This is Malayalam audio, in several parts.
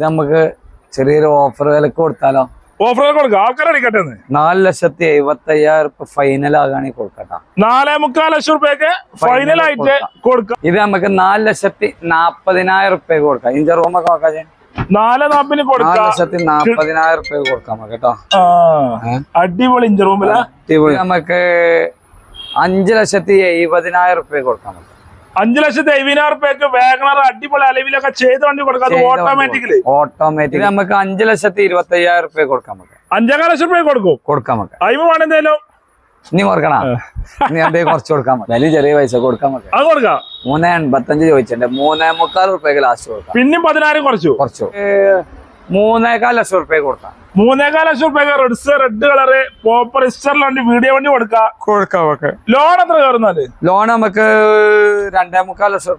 ഇത് നമുക്ക് ചെറിയൊരു ഓഫർ വിലക്ക് കൊടുത്താലോ? ഓഫർ കൊടുക്കാം. ആൾക്കാരെ അടിക്കട്ടെ നാല് ലക്ഷത്തി എഴുപത്തി അയ്യായിരം റുപ്യ ഫൈനൽ ആകാണെങ്കിൽ കൊടുക്കട്ട. നാലേ മുക്കാൽ ലക്ഷം റുപ്യക്ക് ഫൈനൽ ആയിട്ട് കൊടുക്കാം. ഇത് നമുക്ക് നാല് ലക്ഷത്തി നാപ്പതിനായിരം റുപ്യ കൊടുക്കാം. ഇഞ്ചർ റൂമൊക്കെ നോക്കാം. നാല് നാപ്പിന് നാല് കൊടുക്കാം ലക്ഷത്തി നാപ്പതിനായിരം റുപ്യ കൊടുക്കാം കേട്ടോ. അടിപൊളി ഇഞ്ചർ റൂമില അടിപൊളി. നമുക്ക് അഞ്ച് ലക്ഷത്തി എഴുപതിനായിരം റുപ്യ കൊടുക്കാം നമുക്ക്. അഞ്ചു ലക്ഷത്തി അയ്യായിരം റുപ്യക്ക് വേഗണർ അടിപൊളി അലവിലൊക്കെ ചെയ്ത് വണ്ടി കൊടുക്കാം. ഓട്ടോമാറ്റിക്കലി ഓട്ടോമാറ്റിക്കലി ഓട്ടോമാറ്റിക് നമുക്ക് അഞ്ചു ലക്ഷത്തി ഇരുപത്തി അയ്യായിരം റുപ്യ കൊടുക്കാം നമുക്ക്. അഞ്ചേകാൽ ലക്ഷം റുപ്യ കൊടുക്കും. കൊടുക്കാം നമുക്ക്. അയ്മ വേണെന്തേലും ഇനി കൊടുക്കണ? ഇനി എന്തേ കുറച്ച് കൊടുക്കാൻ മതി വലിയ ചെറിയ പൈസ കൊടുക്കാൻ മതി അത് കൊടുക്കാം. മൂന്ന് എൺപത്തഞ്ച് ചോദിച്ചിട്ടുണ്ട്. മൂന്നേ മുക്കാൽ റുപ്യക്ക് ലാസ്റ്റ് കൊടുക്കാം. പിന്നെ പതിനായിരം കുറച്ചു. കുറച്ചു. മൂന്നേക്കാൽ ലക്ഷം റുപ്യ കൊടുക്കാം. മൂന്നേകാൽ ലക്ഷം രൂപ റെഡ്സ് റെഡ് കളറ് പോപ്പർ ഇസ്റ്ററിലുണ്ട് വീഡിയോ വണ്ടി കൊടുക്കാം? ലോൺ എത്ര കയറുന്നാൽ? ലോൺ നമുക്ക് രണ്ടേ മുക്കാൽ ലക്ഷം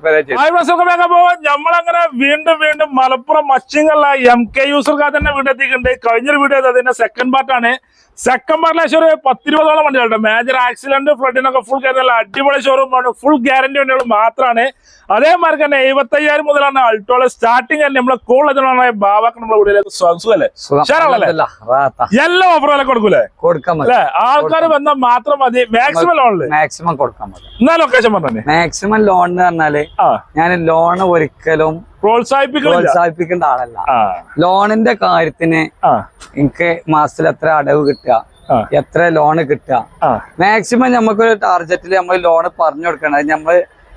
പോവാൻ. നമ്മളങ്ങനെ വീണ്ടും വീണ്ടും മലപ്പുറം മച്ചിങ്ങുള്ള എം കെ യൂസർക്കാർ തന്നെ വീട് എത്തിയിട്ടുണ്ട് കഴിഞ്ഞൊരു വീഡിയോ അതിന്റെ സെക്കൻഡ് പാർട്ടാണ് സെക്കൻഡ് പാർട്ടിലെ ഒരു പത്തിരുപതോളം വണ്ടികളുണ്ട്. മേജർ ആക്സിഡന്റ് ഫ്ലഡിനൊക്കെ ഫുൾ കയറുന്ന അടിപൊളി ഷോറൂം ആണ്. ഫുൾ ഗ്യാരണ്ടി വണ്ടികൾ മാത്രമാണ് അതേമാതിരി തന്നെ എഴുപത്തയ്യായിരം മുതലാണ് അൾട്ടോളെ സ്റ്റാർട്ടിങ് തന്നെ നമ്മളെ കൂടുതലാണ് ബാബാക്ക് നമ്മുടെ വീട്ടിലേക്ക് സ്വാഗതം. അല്ലേ. എല്ലാ ഓഫറുകളെ കൊടുക്കൂലേ? കൊടുക്കാൻ മതി. ആൾക്കാർ വന്നാൽ മാത്രം മതി. മാക്സിമം ലോണിൽ മാക്സിമം കൊടുക്കാൻ മതി. എന്നാ ലൊക്കേഷൻ പറഞ്ഞു? മാക്സിമം ലോൺ എന്ന് പറഞ്ഞാൽ ഞാൻ ലോൺ ഒരിക്കലും പ്രോത്സാഹിപ്പിക്കേണ്ട ആളല്ല. ലോണിന്റെ കാര്യത്തിന് എനിക്ക് മാസത്തിൽ എത്ര അടവ് കിട്ടുക എത്ര ലോണ് കിട്ടുക. മാക്സിമം നമുക്കൊരു ടാർഗറ്റിൽ നമ്മൾ ലോണ് പറഞ്ഞു കൊടുക്കണം. നമ്മൾ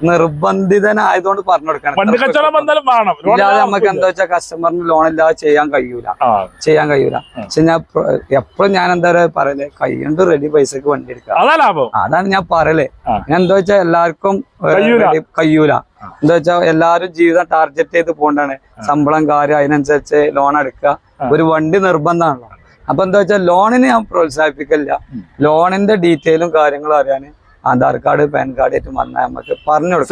നിർബന്ധിതനായതുകൊണ്ട് പറഞ്ഞു കൊടുക്കണം ഇല്ലാതെ നമുക്ക്. എന്താ വെച്ചാൽ കസ്റ്റമറിന് ലോൺ ഇല്ലാതെ ചെയ്യാൻ കഴിയൂല. ചെയ്യാൻ കഴിയൂല. പക്ഷെ ഞാൻ എപ്പോഴും ഞാൻ എന്താ പറയലേ പറയൽ കൈയുണ്ട് റെഡി പൈസക്ക് വണ്ടി എടുക്കാം. അതാണ് ഞാൻ പറയലേ. ഞാൻ എന്താ വെച്ചാൽ എല്ലാവർക്കും കഴിയൂല. കഴിയൂല. എന്താ വെച്ചാൽ എല്ലാവരും ജീവിതം ടാർഗറ്റ് ചെയ്ത് പോകണ്ടാണ്. ശമ്പളം കാര്യം അതിനനുസരിച്ച് ലോൺ എടുക്കുക ഒരു വണ്ടി നിർബന്ധമാണല്ലോ. അപ്പൊ എന്താ വെച്ചാൽ ലോണിന് ഞാൻ പ്രോത്സാഹിപ്പിക്കില്ല ലോണിന്റെ ഡീറ്റെയിലും കാര്യങ്ങളും അറിയാൻ ആധാർ കാർഡ് പാൻ കാർഡ് ആയിട്ട് വന്നാൽ നമുക്ക് പറഞ്ഞു കൊടുക്കാം.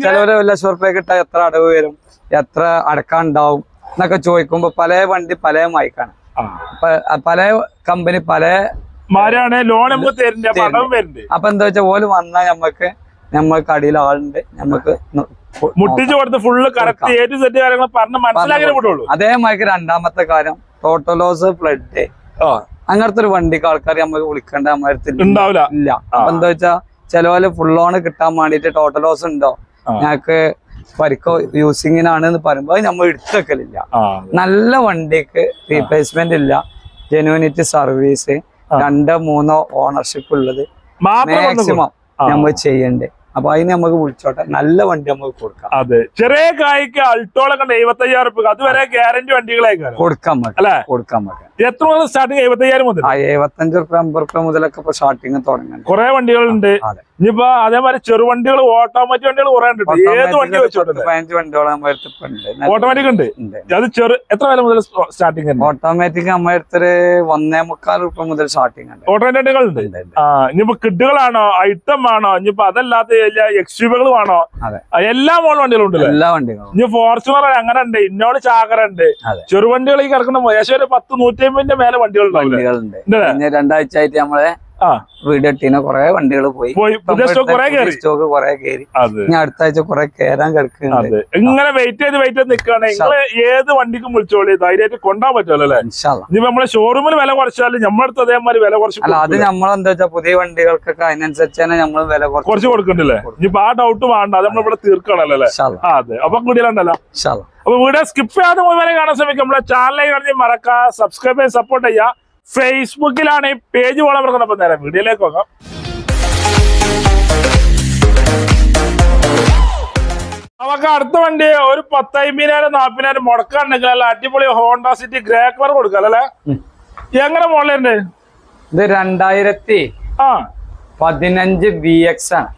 ചിലവര് ഒരു ലക്ഷം റുപ്യ കിട്ടാൻ എത്ര അടവ് വരും എത്ര അടക്കാണ്ടാവും എന്നൊക്കെ ചോദിക്കുമ്പോ പല വണ്ടി പല മൈക്കാണ്. പ- പല കമ്പനി പല ലോൺ അപ്പൊ എന്താ വെച്ചാൽ ഓൽ വന്നാൽ നമ്മക്ക് നമ്മൾക്ക് അടിയിൽ ആളുണ്ട്. ഞമ്മക്ക് മുട്ടിച്ചു കൊടുത്ത് ഫുള്ള് കറക്റ്റ് ഏറ്റ് സെറ്റ് കാര്യങ്ങൾ പറഞ്ഞ് മനസ്സിലാക്കി വിടുള്ളൂ. അതേമാതിരി രണ്ടാമത്തെ കാര്യം ടോട്ടലോസ് ഫ്ലഡ് അങ്ങനത്തെ ഒരു വണ്ടിക്ക് ആൾക്കാർ നമ്മൾ വിളിക്കേണ്ട ഉണ്ടാവില്ല ഇല്ല. അപ്പൊ എന്താ വെച്ചാ ചിലവര് ഫുൾ ഓൺ കിട്ടാൻ വേണ്ടിട്ട് ടോട്ടൽ ലോസ് ഉണ്ടോ. ഞങ്ങക്ക് പരിക്കോ യൂസിങ്ങിനാണ് എന്ന് പറയുമ്പോ നമ്മൾ എടുത്തേക്കലില്ല. നല്ല വണ്ടിക്ക് റീപ്ലേസ്മെന്റ് ഇല്ല. Genuinity service. രണ്ടോ മൂന്നോ ഓണർഷിപ്പ് ഉള്ളത് മാക്സിമം നമ്മൾ ചെയ്യണ്ടേ. അപ്പൊ അതിന് നമുക്ക് വിളിച്ചോട്ടെ. നല്ല വണ്ടി നമുക്ക് കൊടുക്കാം. അതെ. ചെറിയ കായ്ക്ക് അൾട്ടോളൊക്കെ എഴുപത്തയ്യായിരം റുപ്യ അതുവരെ ഗ്യാരണ്ടി വണ്ടികളേക്കാണ് കൊടുക്കാൻ മതി അല്ലേ? കൊടുക്കാൻ എത്ര മുതൽ സ്റ്റാർട്ടിങ് എഴുപത്തയ്യായിരം മുതൽ? എഴുപത്തഞ്ച് റുപ്യ അമ്പത് റുപ്യ മുതലൊക്കെ ഇപ്പൊ സ്റ്റാർട്ടിങ് തുടങ്ങാൻ കുറെ വണ്ടികളുണ്ട്. ഇനിയിപ്പോ അതേമാതിരി ചെറുവണ്ടികൾ ഓട്ടോമാറ്റിക് വണ്ടികൾ കുറെ ഉണ്ട്. ഏത് വണ്ടി പതിനഞ്ച് നമ്മുടെ ഉണ്ട്. ഓട്ടോമാറ്റിക് ഉണ്ട്? അത് ചെറു എത്ര വില മുതൽ സ്റ്റാർട്ടിങ് ഓട്ടോമാറ്റിക് നമ്മുടെ അടുത്തൊരു ഒന്നേ മുക്കാൽ റുപ്യ മുതൽ സ്റ്റാർട്ടിങ് ഉണ്ട്. ഓട്ടോമാറ്റിക്കുകൾ ഉണ്ട് ഉണ്ട്, ഉണ്ട്. ഇനിയിപ്പോ കിഡുകളാണോ ഐറ്റം ആണോ ഇനിയിപ്പോ അതല്ലാത്ത അതെ. എല്ലാ മോൾ വണ്ടികളും ഉണ്ട് എല്ലാ വണ്ടികളും. ഇനി ഫോർച്യൂണർ അങ്ങനെ ഉണ്ട് ഇന്നോട് ചാകര ഉണ്ട്. ചെറുവണ്ടികൾ ഈ കിടക്കുന്ന ഏകദേശം ഒരു പത്ത് നൂറ്റി അമ്പതിന്റെ മേലെ വണ്ടികൾ രണ്ടാഴ്ച ആയിട്ട് നമ്മളെ ആ. വീഡിയോ ഇട്ടീന കുറെ വണ്ടികൾ പോയി. സ്റ്റോക്ക് കുറെ കയറി. അതെ. അടുത്ത ആഴ്ച കുറെ കയറാൻ കിടക്കുന്നുണ്ട്. അതെ. ഇങ്ങനെ വെയിറ്റ് ചെയ്ത് വെയിറ്റ് ചെയ്ത് ഏത് വണ്ടിക്കും വിളിച്ചോളി. ധൈര്യമായിട്ട് കൊണ്ടാൻ പറ്റുമല്ലോ നമ്മളെ ഷോറൂമിൽ വില കുറച്ചാലും നമ്മളടുത്ത് അതേമാതിരി വില കുറച്ച് അല്ല അത്? നമ്മളെന്താ വെച്ചാൽ പുതിയ വണ്ടികൾക്കൊക്കെ അതിനനുസരിച്ച് തന്നെ നമ്മൾ വില കുറച്ച് കൊടുക്കണ്ടല്ലേ ഇനിയിപ്പോ ആ ഡൗട്ട് വേണ്ട. അത് നമ്മളിവിടെ തീർക്കണല്ലോ അല്ലേ? അതെ. അപ്പൊ വീഡിയോ സ്കിപ്പ് ചെയ്യാതെ മുഴുവൻ കാണാൻ ശ്രമിക്കും നമ്മളെ കഴിഞ്ഞ് മറക്കുക സബ്സ്ക്രൈബ് ചെയ്യാൻ സപ്പോർട്ട് ചെയ്യുക ഫേസ്ബുക്കിലാണ് ഈ പേജ് വളർന്നത്. അപ്പൊ നേരെ വീഡിയോയിലേക്ക് നോക്കാം നമുക്ക് അടുത്ത വണ്ടി ഒരു പത്തമ്പതിനായിരം നാപ്പതിനായിരം മുടക്കാണെങ്കിൽ അല്ല അടിപൊളി ഹോണ്ട സിറ്റി ഗ്രേ കളർ കൊടുക്കാം അല്ലേ. എങ്ങനെ മോഡലുണ്ട് ഇത് രണ്ടായിരത്തി ആ. പതിനഞ്ച് ബി എക്സ് ആണ്.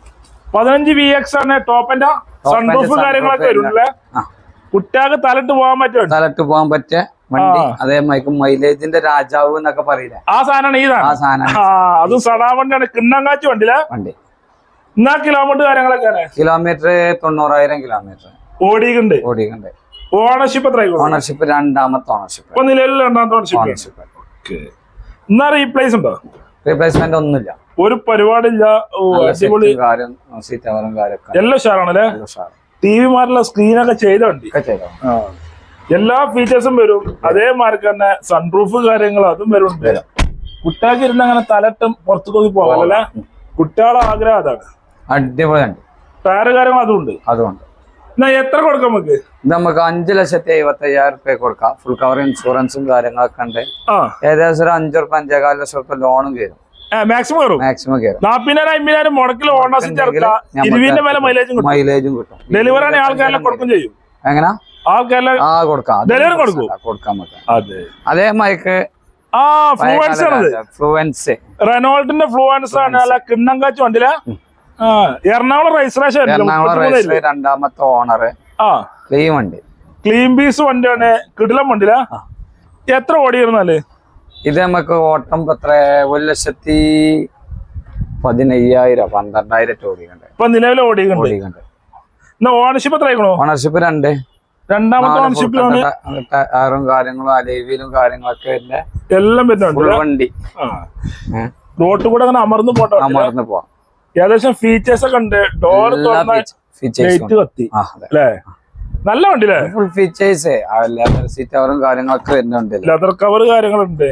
പതിനഞ്ച് വി എക്സ് ആണ്. ടോപ്പിന്റെ സൺറൂഫ് കാര്യങ്ങളൊക്കെ വരുന്ന. ആ. തലട്ട് പോകാൻ പറ്റും തലട്ട് പോകാൻ പറ്റിയ വണ്ടി അതേ മൈക്കും മൈലേജിന്റെ രാജാവ് എന്നൊക്കെ പറയില്ലേ? ആ സാധനമാണ് ഈ ആ സാധനം അത് സടാ വണ്ടിയാണ്. കിണ്ണങ്കാച്ചി വണ്ടിയിലെ? വണ്ടി. എന്നാ കിലോമീറ്റർ കാര്യങ്ങളൊക്കെ കിലോമീറ്റർ തൊണ്ണൂറായിരം കിലോമീറ്റർ ഓടിയിട്ടുണ്ട്. ഓടിക്കണ്ട് ഓണർഷിപ്പ് എത്ര ഓണർഷിപ്പ് രണ്ടാമത്തെ ഓണർഷിപ്പ് ഇപ്പൊ നിലവിൽ രണ്ടാമത്തെ ഓണർഷിപ്പ് ഓണർഷിപ്പ് എന്നാ റീപ്ലേസ് ഉണ്ടോ? റീപ്ലേസ്മെന്റ് ഒന്നുമില്ല. ഒരു പരിപാടിയില്ല. അടിപൊളി. കാര്യം സീറ്റ് എല്ലാം ഉഷാറാണല്ലേ ഉഷാറ്. ടി വി മാറിലുള്ള സ്ക്രീനൊക്കെ ചെയ്ത വണ്ടി ഒക്കെ ചെയ്തോ. ആ. എല്ലാ ഫീച്ചേഴ്സും വരും. അതേമാതിരി തന്നെ സൺറൂഫ് കാര്യങ്ങളും അതും വരും. കുട്ടികൾക്ക് ഇരുന്ന് അങ്ങനെ തലട്ടും പുറത്തു നോക്കി പോകാനല്ല കുട്ടികളെ ആഗ്രഹം അതാണ്. അടിപൊളിയുണ്ട് ടയർ കാര്യങ്ങൾ അതും ഉണ്ട്. അതുകൊണ്ട് എന്നാ എത്ര കൊടുക്കാം നമുക്ക്? നമുക്ക് അഞ്ചു ലക്ഷത്തി എഴുപത്തി അയ്യായിരം റുപ്യ കൊടുക്കാം. ഫുൾ കവർ ഇൻഷുറൻസും കാര്യങ്ങളൊക്കെ ഉണ്ട്. ഏകദേശം ഒരു അഞ്ചു റുപ്യ അഞ്ചേകാൽ ലക്ഷം റുപ്യ ലോണും കയറും മാക്സിമം കയറും. മാക്സിമം കയറും. നാപ്പതിനായിരം അമ്പതിനായിരം മുടക്കിൽ ഓണാസിൽ ചേർക്കാം ഇരുപതിന്റെ മേലെ മൈലേജും കിട്ടും. മൈലേജും കിട്ടും. ഡെലിവറി ആണെങ്കിൽ ആൾക്കാരെല്ലാം കൊടുക്കും ചെയ്യും. എങ്ങനെ? ആൾക്കാരെല്ലാം ആ കൊടുക്കാം. ഡെലിവറി കൊടുക്കൂ? കൊടുക്കാൻ അതെ. അതേ മൈക്ക് ആ ഫ്ലുവൻസ് ആണ്. ഫ്ലുവൻസ് റെനോൾട്ടിന്റെ ഫ്ലുവൻസ് ആണ്. അല്ല കിണ്ണം കാച്ച് വണ്ടിയില? ആ എറണാകുളം രജിസ്ട്രേഷൻ എറണാകുളം രണ്ടാമത്തെ ഓണർ ആ. ക്ലീൻ വണ്ടി. ക്ലീൻ പീസ് വണ്ടിയാണ്. കിടിലം വണ്ടില. എത്ര ഓടിയിരുന്നാൽ? ഇത് നമുക്ക് ഓട്ടം എത്ര ഒരു ലക്ഷത്തി പതിനയ്യായിരം പന്ത്രണ്ടായിരം ഓടിയുണ്ട് ഇപ്പൊ നിലവിലെ ഓടിയുണ്ട് ഓടിക്കണ്ടേ ഓണർഷിപ്പ് എത്ര ഓണർഷിപ്പ് രണ്ട്. രണ്ടാമത്തെ ഓണർഷിപ്പിലാണ് ടയറും കാര്യങ്ങളും അലേവിയിലും കാര്യങ്ങളൊക്കെ എല്ലാം വരുന്നുണ്ട് വണ്ടി. റോട്ട് കൂടെ അങ്ങനെ അമർന്നു പോട്ടെ അമർന്ന് പോവാം. ഏകദേശം ഫീച്ചേഴ്സ് ഒക്കെ ഉണ്ട്. ഡോർ ഫീച്ചേഴ്സ് തുറന്ന ലൈറ്റ് കത്തി. അല്ലേ? നല്ല വണ്ടിയില്ലേ? ഫുൾ ഫീച്ചേഴ്സ് ലെതർ സീറ്റ് കവറും കാര്യങ്ങളൊക്കെ വരുന്നുണ്ട്. ലെതർ കവർ കാര്യങ്ങളുണ്ട്.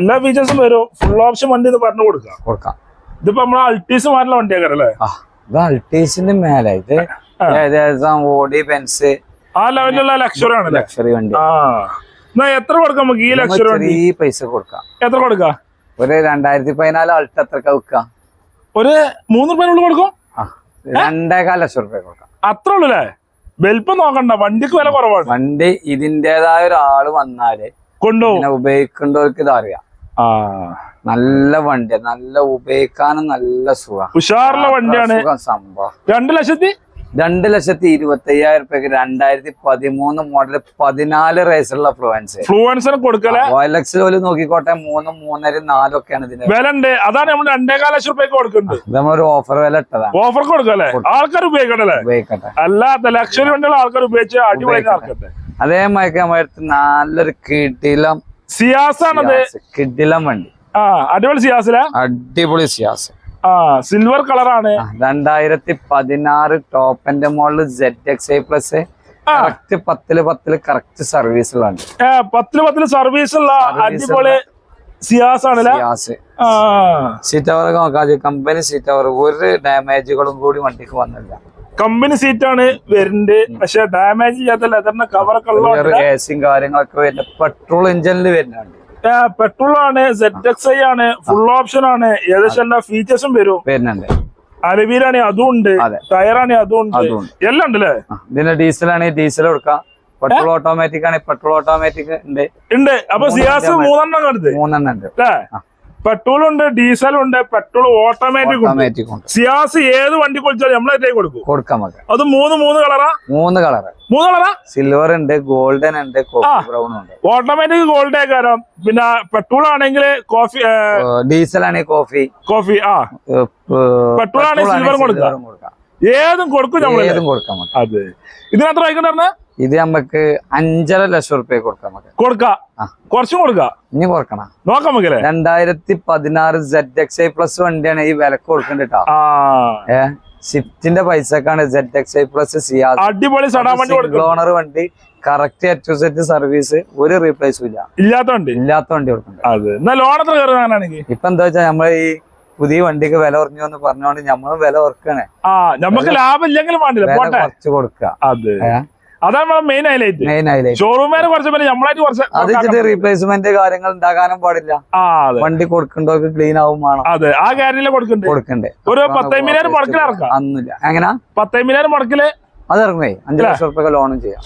എല്ലാ ഫീച്ചേഴ്സും വരും. ഫുൾ ഓപ്ഷൻ വണ്ടി എന്ന് പറഞ്ഞു കൊടുക്കാം. കൊടുക്കാം. ഇതിപ്പോ നമ്മളെ അൾട്ടീസ് മാറ്റുള്ള വണ്ടിയാക്കാരം അല്ലേ? ആ ഇത് അൾട്ടീസിന്റെ മേലെ. ഇത് ഏകദേശം ഓടി പെൻസ് ആ ലെവലിലുള്ള ലക്ഷറി ആണ് ലക്ഷറി വണ്ടി. എത്ര കൊടുക്കാം നമുക്ക് ഈ ലക്ഷറി വണ്ടി? ഈ പൈസ കൊടുക്കാം. എത്ര കൊടുക്കാം? ഒരു രണ്ടായിരത്തി പതിനാല് അൾട്ട് എത്രക്ക വിൽക്കാം ഒരു മൂന്ന് രൂപ കൊടുക്കും? രണ്ടേകാൽ ലക്ഷം റുപ്യ കൊടുക്കാം. അത്ര ഉള്ളു അല്ലേ? വലിപ്പം നോക്കണ്ട വണ്ടിക്ക് വില കുറവാണ്. വണ്ടി ഇതിന്റേതായ ഒരാൾ വന്നാൽ കൊണ്ടുപോകും ഉപയോഗിക്കേണ്ടവർക്ക് ഇത് അറിയാം. ആ. നല്ല വണ്ടിയാണ് നല്ല ഉപയോഗിക്കാനും നല്ല സുഖം. ഉഷാറുള്ള വണ്ടിയാണ്. സംഭവം. രണ്ടു ലക്ഷത്തി രണ്ട് ലക്ഷത്തി ഇരുപത്തി അയ്യായിരം രൂപയ്ക്ക് രണ്ടായിരത്തി പതിമൂന്ന് മോഡൽ പതിനാല് റേസുള്ള ഫ്ലുവൻസ് ഫ്ലുവൻസിന് കൊടുക്കല ഓയിലക്സ് പോലും നോക്കിക്കോട്ടെ മൂന്നും മൂന്നര നാലും ഒക്കെയാണ് ഇതിന്റെ വില ഉണ്ട് അതാണ് നമ്മൾ രണ്ടേകാല ലക്ഷം രൂപയ്ക്ക് കൊടുക്കുന്നത് നമ്മളൊരു ഓഫർ വില ഇട്ടതാണ്. ഓഫർ കൊടുക്കല്ലേ? ആൾക്കാർ ഉപയോഗിക്കണല്ലേ ഉപയോഗിക്കട്ടെ. അല്ലാത്ത ലക്ഷം വണ്ടികൾ ആൾക്കാർ ഉപയോഗിച്ച് അടിപൊളി നടക്കട്ടെ അതേ അടുത്ത് നല്ലൊരു കിടിലം സിയാസ് ആണത് കിടിലം വണ്ടി. ആ അടിപൊളി സിയാസില? അടിപൊളി സിയാസ്. ആ സിൽവർ കളറാണ് രണ്ടായിരത്തി പതിനാറ് ടോപ്പിന്റെ മുകളിൽ jet X I plus. Correct പത്തിൽ പത്തിൽ കറക്റ്റ് സർവീസുകളാണ് പത്തിൽ പത്തിൽ സർവീസ് ഉള്ള അടിപൊളി സിയാസ് ആണല്ലേ സീറ്റ് അവർ നോക്കാതെ കമ്പനി സീറ്റ് അവർ ഒരു ഡാമേജുകളും കൂടി വണ്ടിക്ക് വന്നില്ല. കമ്പനി സീറ്റ് ആണ് വരുന്നത്. പക്ഷെ ഡാമേജ് ചെയ്യാത്ത ലെതറിന്റെ കവറൊക്കെ ഉള്ള എ കാര്യങ്ങളൊക്കെ വരുന്നത്. പെട്രോൾ എഞ്ചിനിൽ വരുന്നുണ്ട്. പെട്രോൾ ആണ് സെറ്റ് എക്സ് ഐ ആണ് ഫുൾ ഓപ്ഷൻ ആണ്. ഏകദേശം എല്ലാ ഫീച്ചേഴ്സും വരും. വരുന്നുണ്ട്. അലവീലാണെ അതും ഉണ്ട്. ടയറാണ് അതും ഉണ്ട്. എല്ലാം ഉണ്ട് അല്ലേ? ആ, ഇതിന് ഡീസൽ ആണെങ്കിൽ ഡീസൽ കൊടുക്കാം. പെട്രോൾ ഓട്ടോമാറ്റിക് ആണെങ്കിൽ പെട്രോൾ ഓട്ടോമാറ്റിക് ഉണ്ട്. ഉണ്ട്. അപ്പൊ സിയാസ് മൂന്നെണ്ണം കണ്ടത് മൂന്നെണ്ണം ഉണ്ട്. അല്ലേ? പെട്രോൾ ഉണ്ട് ഡീസൽ ഉണ്ട്. പെട്രോൾ ഓട്ടോമാറ്റിക് ഓട്ടോമാറ്റിക് ഉണ്ട്. സിയാസ് ഏത് വണ്ടി കുളിച്ചാലും നമ്മളെ കൊടുക്കും. കൊടുക്കാം അത്. മൂന്ന് മൂന്ന് കളറാ? മൂന്ന് കളറ്. മൂന്ന് കളറാ? സിൽവർ ഉണ്ട് ഗോൾഡൻ ഉണ്ട് ബ്രൗൺ ഉണ്ട്. ഓട്ടോമാറ്റിക് ഗോൾഡേ കാരണം പിന്നെ പെട്രോൾ ആണെങ്കിൽ കോഫി ഡീസൽ ആണെങ്കിൽ കോഫി കോഫി ആ. പെട്രോൾ ആണെങ്കിൽ സിൽവർ കൊടുക്കാം. ഏതും കൊടുക്കും നമ്മൾ ഏതും കൊടുക്കാം അതെ. ഇതിനെത്ര വായിക്കണ്ട ഇത് നമുക്ക് അഞ്ചര ലക്ഷം റുപ്യ കൊടുക്കാം നമുക്ക് കൊടുക്കാം. കുറച്ചും കൊടുക്ക? ഇനി കൊടുക്കണം നോക്കാം നമുക്ക് രണ്ടായിരത്തി പതിനാറ് സെഡ് എക്സ് ഐ പ്ലസ് വണ്ടിയാണ് ഈ വിലക്ക് കൊടുക്കണ്ടിട്ടാ ആ. ഏ ഷിഫ്റ്റിന്റെ പൈസക്കാണ് zed X I plus Ciaz. അടിപൊളി ഓണർ വണ്ടി കറക്റ്റ് എറ്റു സെറ്റ് സർവീസ് ഒരു റീപ്ലേസും ഇല്ല. ഇല്ലാത്ത വണ്ടി? ഇല്ലാത്ത വണ്ടി ലോൺ ഇപ്പൊ എന്താ വെച്ചാൽ നമ്മളെ ഈ പുതിയ വണ്ടിക്ക് വില കുറഞ്ഞു എന്ന് പറഞ്ഞോണ്ട് നമ്മളും വില കുറക്കണേ. നമുക്ക് ലാഭം ഇല്ലെങ്കിലും കുറച്ച് കൊടുക്കുക? അതാണ് നമ്മളെ മെയിൻ ഹൈലൈറ്റ് മെയിൻ ഹൈലൈറ്റ് വരെ കുറച്ച് പിന്നെ നമ്മളായിട്ട് കുറച്ച് അത് വെച്ചിട്ട് റീപ്ലേസ്മെന്റ് കാര്യങ്ങൾ ഉണ്ടാകാനും പാടില്ല. വണ്ടി കൊടുക്കണ്ടോ ക്ലീൻ ആവും വേണം. അതെ ആ കാര്യത്തിലെ കൊടുക്കണ്ടേ? കൊടുക്കണ്ടേ. ഒരു പത്തൈമ്പതിനായിരം മുടക്കിൽ ഇറക്കാം. അന്നില്ല. എങ്ങനാ? പത്തൈമ്പതിനായിരം മുടക്കിൽ അത് ഇറങ്ങുമേ അഞ്ചു ലക്ഷം റുപ്യ ലോണും ചെയ്യാം.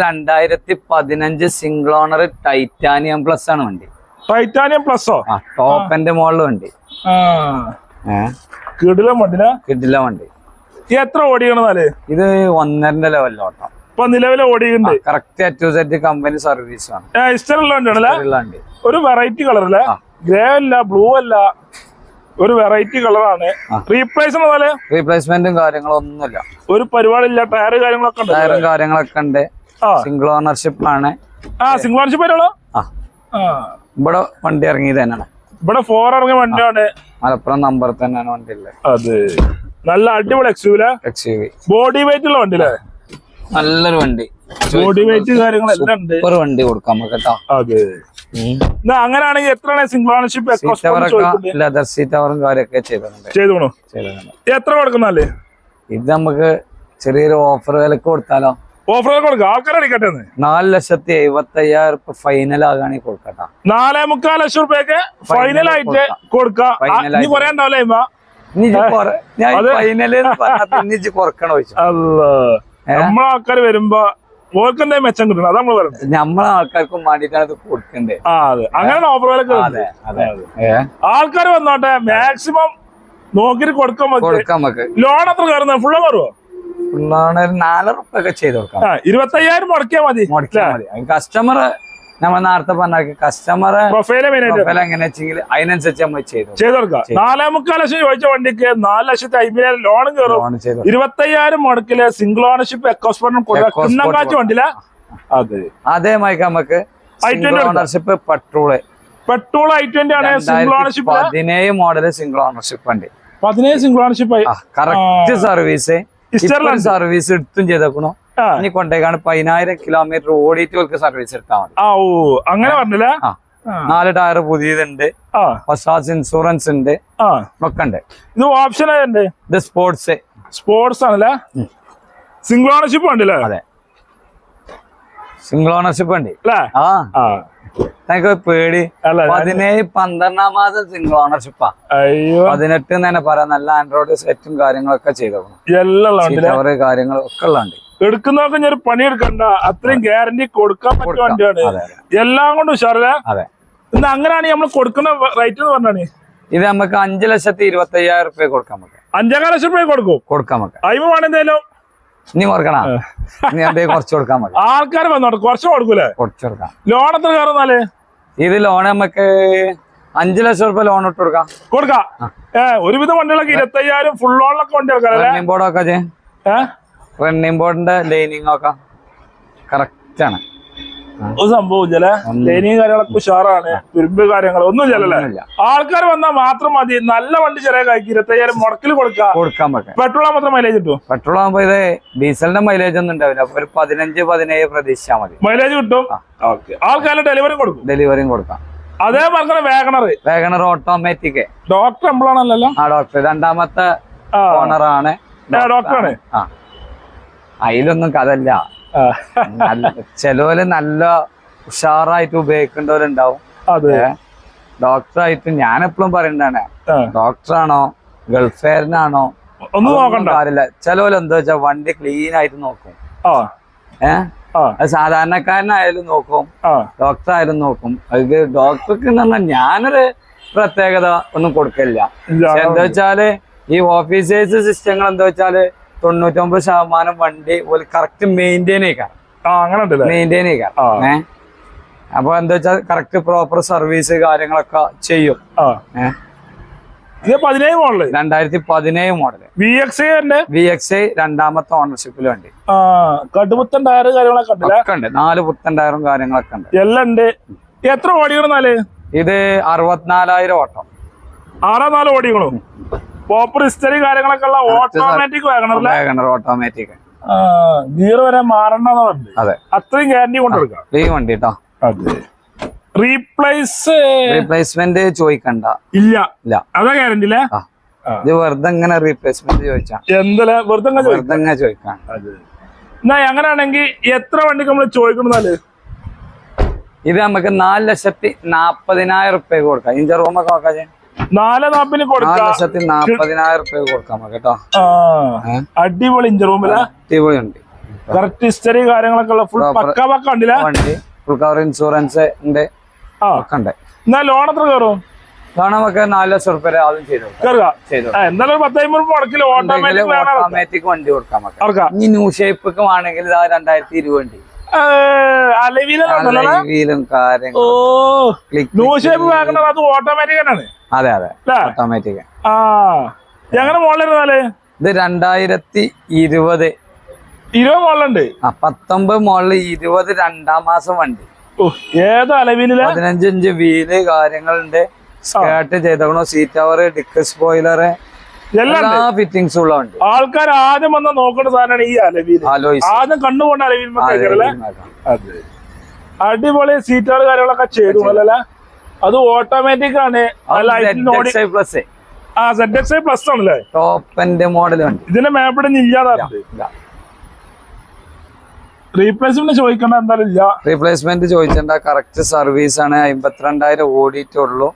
രണ്ടായിരത്തി പതിനഞ്ച് സിംഗിൾ ഓണർ ടൈറ്റാനിയം പ്ലസ് ആണ് വണ്ടി. ടൈറ്റാനിയം പ്ലസോ ടോപ്പിന്റെ മോളിൽ വണ്ടി. ആ. വണ്ടി കിടിലം വണ്ടി. എത്ര ഓടിക്കണെന്നാൽ ഇത് ഒന്നരന്റെ ലെവലിലോട്ടോ ഇപ്പൊ നിലവിലെ ഓടിയുണ്ട് correct at set company service ആണ്. ഇഷ്ടമുള്ള വണ്ടിയാണല്ലേ ഒരു വെറൈറ്റി കളർ അല്ലേ? ഗ്രേ അല്ല ബ്ലൂ അല്ല ഒരു വെറൈറ്റി കളറാണ് റീപ്ലേസ്മെന്റ് റീപ്ലേസ്മെന്റും കാര്യങ്ങളും ഒന്നുമില്ല. ഒരു പരിപാടിയില്ല ടയർ കാര്യങ്ങളൊക്കെ ഉണ്ട്. ടയറും കാര്യങ്ങളൊക്കെ ഉണ്ട്. സിംഗിൾ ഓണർഷിപ്പ് ആണ്. ആ ഓണർഷിപ്പ് വരുള്ളൂ ഇവിടെ വണ്ടി ഇറങ്ങിയത് തന്നെയാണ്. ഇവിടെ ഫോർ ഇറങ്ങിയ വണ്ടിയാണ്. മലപ്പുറം നമ്പർ തന്നെയാണ് വണ്ടി ഉള്ളത്. അത്. നല്ല അടിപൊളി എക്സ് ബോഡി വെയിറ്റ് ഉള്ള വണ്ടി അല്ലേ നല്ലൊരു വണ്ടി. ബോഡി വെയിറ്റ് കാര്യങ്ങളെല്ലാം ഉണ്ട്. വണ്ടി കൊടുക്കാം നമുക്ക് കേട്ടോ. അതെ. എന്നാ അങ്ങനെയാണെങ്കിൽ എത്രയാണ് സിംഗിൾ ഓണർഷിപ്പ് ലെതർ സീറ്റ് അവറും കാര്യമൊക്കെ ചെയ്തിട്ടുണ്ട്. ചെയ്തോണു? എത്ര കൊടുക്കുന്നല്ലേ ഇത് നമുക്ക് ചെറിയൊരു ഓഫർ വിലക്ക് കൊടുത്താലോ? ഓഫർ കൊടുക്കാം. അടിക്കട്ടെ എന്ന്. നാല് ലക്ഷത്തി എഴുപത്തി അയ്യായിരം റുപ്യ ഫൈനൽ ആകാണെങ്കിൽ കൊടുക്കട്ടെ. നാലേ മുക്കാൽ ലക്ഷം റുപ്യൊക്കെ ഫൈനൽ ആയിട്ട് കൊടുക്കാം. ആ, ഞാൻ അത്. ഫൈനൽ പിന്നെ കുറക്കണോ ചോദിച്ചു. നമ്മളെ ആൾക്കാർ വരുമ്പോ ഓർക്ക് മെച്ചം കിട്ടണം അത് നമ്മൾ പറയുന്നത് നമ്മളെ ആൾക്കാർക്കും വേണ്ടിട്ടാണ് ഇത് കൊടുക്കണ്ടേ. ആ അതെ. അങ്ങനെ ഓഫർ വിലക്ക് അതെ അതെ ആൾക്കാർ വന്നോട്ടെ മാക്സിമം നോക്കിട്ട് കൊടുക്കാൻ നമുക്ക് ലോൺ എത്ര കയറുന്നത്? ഫുള്ള് കയറുമോ ഫുള്ളാണ് നാലറുപ്പൊക്കെ നാലര റുപ്യ ഒക്കെ ചെയ്ത് കൊടുക്കാം. ഇരുപത്തയ്യായിരം മുടക്കിയാ മതി. മുടക്കിയാൽ മതി. കസ്റ്റമർ നമ്മൾ നേരത്തെ പറഞ്ഞ കസ്റ്റമറെ എങ്ങനെ വെച്ചെങ്കിൽ അതിനനുസരിച്ച് നമ്മൾ ചെയ്തു ചെയ്ത് കൊടുക്കാം നാലേ മുക്കാൽ ലക്ഷം ചോദിച്ച വണ്ടിക്ക് നാല് ലക്ഷത്തി അമ്പതിനായിരം ലോണും കയറും ലോൺ ചെയ്തു ഇരുപത്തയ്യായിരം മുടക്കിൽ സിംഗിൾ ഓണർഷിപ്പ് എക്കോസ്പോർട്ടും കൊടുക്കാം. വണ്ടില്ല അതെ അതേ. മൈക്ക് നമുക്ക് I20 ownership petrol petrol I twenty ആണ് സിംഗിൾ ഓണർഷിപ്പ് പതിനേഴ് മോഡൽ സിംഗിൾ ഓണർഷിപ്പ് ഉണ്ട് പതിനേഴ് single ownership correct service service എടുത്തും ചെയ്തേക്കണു. ഇനി കൊണ്ടേക്കാണ് പതിനായിരം കിലോമീറ്റർ ഓടിയിട്ട് അവർക്ക് സർവീസ് എടുത്താൽ മതി ആ ഓ അങ്ങനെ പറഞ്ഞില്ല? നാല് ടയർ പുതിയതുണ്ട്. ഫസ്റ്റ് ഇൻഷുറൻസ് ഉണ്ട്. ഒക്കെ ഉണ്ട്. ഇത് ഓപ്ഷൻ ആയിട്ടുണ്ട് ഇത് സ്പോർട്സ് സ്പോർട്സ് ആണല്ലേ? സിംഗിൾ ഓണർഷിപ്പ് ഉണ്ടല്ലേ അതെ. സിംഗിൾ ഓണർഷിപ്പ് ഉണ്ട് ആ. പേടി. പതിനേഴ് പന്ത്രണ്ടാം മാസം സിംഗിൾ ഓണർഷിപ്പാ അയ്യോ. പതിനെട്ട് എന്ന് തന്നെ പറയാം. നല്ല ആൻഡ്രോയിഡ് സെറ്റും കാര്യങ്ങളൊക്കെ ചെയ്തോളൂ കാര്യങ്ങളും ഒക്കെ ഉള്ളുണ്ട് എടുക്കുന്നവർക്ക് ഞാൻ പണിയെടുക്കണ്ട. അത്രയും ഗ്യാരണ്ടി കൊടുക്കാൻ പറ്റിയ വണ്ടിയാണ്. എല്ലാം കൊണ്ടും ഉഷാറല്ലേ? ഇന്ന് അങ്ങനെയാണ് നമ്മൾ കൊടുക്കുന്ന റേറ്റ് എന്ന് പറഞ്ഞാണ് ഇത് നമുക്ക് അഞ്ചു ലക്ഷത്തി ഇരുപത്തി അയ്യായിരം റുപ്യ കൊടുക്കാം നമുക്ക്. അഞ്ചേകാൽ ലക്ഷം രൂപ കൊടുക്കും. കൊടുക്കാം നമുക്ക്. അയിമ വേണെന്തേലും ഇനി കൊടുക്കണം? ഇനി എന്തേ കുറച്ച് കൊടുക്കാൻ മതി ആൾക്കാർ വന്നോട്ടെ കുറച്ച് കൊടുക്കൂലേ? കുറച്ച് കൊടുക്കാം. ലോൺ എത്ര കയറുന്നാൽ ഇത് ലോൺ നമുക്ക് അഞ്ചു ലക്ഷം റുപ്യ ലോൺ ഇട്ട് കൊടുക്കാം. കൊടുക്കാം. ഏഹ് ഒരുവിധ വണ്ടികളൊക്കെ ഇരുപത്തയ്യായിരം ഫുൾ ലോണിലൊക്കെ വണ്ടി എടുക്കാം ബോർഡൊക്കെ റണ്ണിംഗ് ബോർഡിന്റെ ലൈനിങ് ഒക്കെ കറക്റ്റ് ആണ്. ഒരു ലൈനിങ് കാര്യങ്ങളൊക്കെ ഉഷാറാണ്. തുരുമ്പ് കാര്യങ്ങൾ ഒന്നും ഇല്ലല്ലേ ആൾക്കാർ വന്നാൽ മാത്രം മതി. നല്ല വണ്ടി ചെറിയ കായ്ക്ക് ഇരുപത്തയ്യായിരം മുടക്കിൽ കൊടുക്കാം കൊടുക്കാൻ പറ്റും. പെട്രോൾ മാത്രം മൈലേജ് കിട്ടും? പെട്രോൾ ആകുമ്പോ ഇത് ഡീസലിന്റെ മൈലേജ് ഒന്നും ഉണ്ടാവില്ല. അപ്പൊ ഒരു പതിനഞ്ച് പതിനേഴ് പ്രതീക്ഷിച്ചാൽ മതി. മൈലേജ് കിട്ടും? ആൾക്കാരുടെ ഡെലിവറി കൊടുക്കും. ഡെലിവറിയും കൊടുക്കാം. അതേ പറഞ്ഞ വേഗണർ വേഗണർ ഓട്ടോമാറ്റിക് ഡോക്ടർ എംപ്ലോണല്ലോ ആ ഡോക്ടർ രണ്ടാമത്തെ ഓണറാണ് ഡോക്ടറാണ് ആ. അതിലൊന്നും കഥല്ല ചിലവര് നല്ല ഉഷാറായിട്ട് ഉപയോഗിക്കേണ്ടവരുണ്ടാവും. അതെ. ഡോക്ടറായിട്ട് ഞാൻ എപ്പോഴും പറയണ്ടാണ്. ഡോക്ടറാണോ? ഗൾഫേറിനാണോ? ഒന്നും നോക്കണ്ട. കാര്യമില്ല. ചിലവര് എന്താ വെച്ചാ വണ്ടി ക്ലീൻ ആയിട്ട് നോക്കും ഏഹ് സാധാരണക്കാരനായാലും നോക്കും. ഡോക്ടർ ആയാലും നോക്കും. അത് ഡോക്ടർക്ക് എന്ന് പറഞ്ഞാൽ ഞാനൊരു പ്രത്യേകത ഒന്നും കൊടുക്കില്ല എന്താ വെച്ചാൽ ഈ ഓഫീസേഴ്സ് സിസ്റ്റങ്ങൾ എന്താ വെച്ചാൽ തൊണ്ണൂറ്റൊമ്പത് ശതമാനം വണ്ടി പോലെ കറക്റ്റ് മെയിന്റെയിൻ ചെയ്യിക്കാം മെയിന്റെയിൻ ചെയ്യിക്കാം ഏഹ് അപ്പൊ എന്താ വെച്ചാൽ കറക്റ്റ് പ്രോപ്പർ സർവീസ് കാര്യങ്ങളൊക്കെ ചെയ്യും. പതിനേഴ് മോഡൽ രണ്ടായിരത്തി പതിനേഴ് model V X V X I രണ്ടാമത്തെ ഓണർഷിപ്പിൽ വണ്ടി. ടയർ കാര്യങ്ങളൊക്കെ ഉണ്ട്. നാല് പുത്തൻ ടയറും കാര്യങ്ങളൊക്കെ ഉണ്ട്. എല്ലാം ഉണ്ട്. എത്ര ഓടിക്കണമെന്നാൽ ഇത് അറുപത്തിനാലായിരം ഓട്ടം. ആറാം നാല് ഓടിക്കണു പോപ്പർ ഹിസ്റ്ററി കാര്യങ്ങളൊക്കെ ഉള്ള ഓട്ടോമാറ്റിക് വാഗണർ ഓട്ടോമാറ്റിക് ഗിയർ വരെ മാറണ്ടെന്ന് പറഞ്ഞു അതെ. അത്രയും ഗ്യാരണ്ടി കൊണ്ടെടുക്കാം ഈ വണ്ടി കേട്ടോ അതെ. റീപ്ലേസ് റീപ്ലേസ്മെന്റ് ചോദിക്കണ്ട. ഇല്ല. ഇല്ല. അതാ ഗ്യാരണ്ടി അല്ലേ ഇത് വെറുതെ ഇങ്ങനെ റീപ്ലേസ്മെന്റ് ചോദിച്ചാ എന്തല്ല വെറുതെ വെറുതെ ചോദിക്കാം? എന്നാ അങ്ങനെയാണെങ്കിൽ എത്ര വണ്ടിക്ക് നമ്മൾ ചോദിക്കണമെന്നാൽ ഇത് നമുക്ക് നാല് ലക്ഷത്തി നാപ്പതിനായിരം റുപ്യ കൊടുക്കാം. ഇഞ്ചർ റൂമൊക്കെ നോക്കാം. നാല് നാപ്പിന് കൊടുക്കാം. ലക്ഷത്തി നാപ്പതിനായിരം രൂപ കൊടുക്കാം കേട്ടോ. അടിപൊളി ഇഞ്ചർ റൂമിൽ. അടിപൊളി ഉണ്ട്. കറക്റ്റ് ഹിസ്റ്ററി കാര്യങ്ങളൊക്കെ ഉള്ള ഫുൾ. പക്ക പക്ക ഉണ്ടല്ലേ? വണ്ടി ഫുൾ കവർ ഇൻഷുറൻസ് ഉണ്ട്. ഒക്കെ ഉണ്ട്. എന്നാ ലോൺ എത്ര കയറും? കാരണം നമുക്ക് നാല് ലക്ഷം റുപ്യ ആദ്യം ചെയ്തു കൊടുക്കാം. കയറുക. ചെയ്തു ആ, എന്തായാലും ഒരു ഓട്ടോമാറ്റിക് വേണം വണ്ടി കൊടുക്കാം ഇനി ന്യൂ ഷേപ്പ് ആണെങ്കിൽ ഇതാ രണ്ടായിരത്തി ഇരുപത് അലവിലുണ്ടല്ലോ മോളിൽ അത് ഓട്ടോമാറ്റിക് അതെ അതെ. ഓട്ടോമാറ്റിക് ആ. മോളിലിരുന്നാൽ ഇത് രണ്ടായിരത്തി ഇരുപത്. ഇരുപത് മോളിലുണ്ട് ആ പത്തൊമ്പത് മോളിൽ ഇരുപത് രണ്ടാം മാസം വണ്ടി. ഏത് അലവിനില പതിനഞ്ച് ഇഞ്ച് വീൽ കാര്യങ്ങളുണ്ട്. സ്കേർട്ട് ചെയ്തോ സീറ്റ് അവർ ഡിക്ക് സ്പോയിലർ എല്ലാം ഫിറ്റിങ്സും ഉള്ള വണ്ടി. ആൾക്കാർ ആദ്യം വന്ന നോക്കേണ്ട സാധനമാണ് ഈ അലവിയിൽ ആദ്യം കണ്ണുകൊണ്ട് അലവിൽ അല്ലേ അടിപൊളി സീറ്റുകൾ കാര്യങ്ങളൊക്കെ ചെയ്തു അല്ലല്ല? അത് ഓട്ടോമാറ്റിക് ആണ്. ആ സെഡ് എക്സ് ഐ പ്ലസ് ആണല്ലേ? ടോപ്പിന്റെ മോഡൽ ഇതിന്റെ മാപ്പിടെ ഇല്ലാതെ റീപ്ലേസ്മെന്റ് ചോദിക്കണ്ട എന്തായാലും ഇല്ല. റീപ്ലേസ്മെന്റ് ചോദിച്ചിട്ടുണ്ട് കറക്റ്റ് സർവീസ് ആണ്. അമ്പത്തിരണ്ടായിരം ഓടിയിട്ടുള്ളൂ.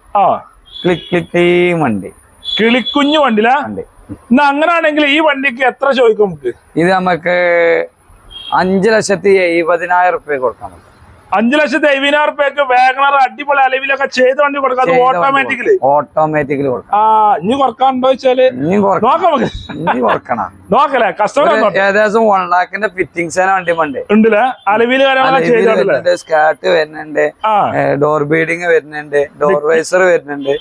ക്ലിക്ക് ക്ലിക്ക് വണ്ടി. കിളിക്കുഞ്ഞു വണ്ടില? വണ്ടി. എന്നാ അങ്ങനാണെങ്കിൽ ഈ വണ്ടിക്ക് എത്ര ചോദിക്കും നമുക്ക്? ഇത് നമുക്ക് അഞ്ചു ലക്ഷത്തി എഴുപതിനായിരം റുപ്യ കൊടുക്കാൻ പറ്റും. അഞ്ചു ലക്ഷത്തി എഴുപതിനായിരം റുപ്യക്ക് വേഗണർ അടിപൊളി അലവിലൊക്കെ ചെയ്ത വണ്ടി കൊടുക്കാം. ഓട്ടോമാറ്റിക്കലി ഓട്ടോമാറ്റിക്കലി കൊടുക്കാം. ആ ഇനി കുറക്കാണ്ടോ വെച്ചാൽ നോക്കലേ കസ്റ്റമർ ഏകദേശം വൺ ലാഖിന്റെ ഫിറ്റിങ്സ് വണ്ടി ഉണ്ട് ഉണ്ടല്ലേ? അലവിൽ കാര്യങ്ങളൊക്കെ വരുന്നുണ്ട് ഡോർ ബീഡിങ് വരുന്നുണ്ട് ഡോർ വൈസർ വരുന്നുണ്ട്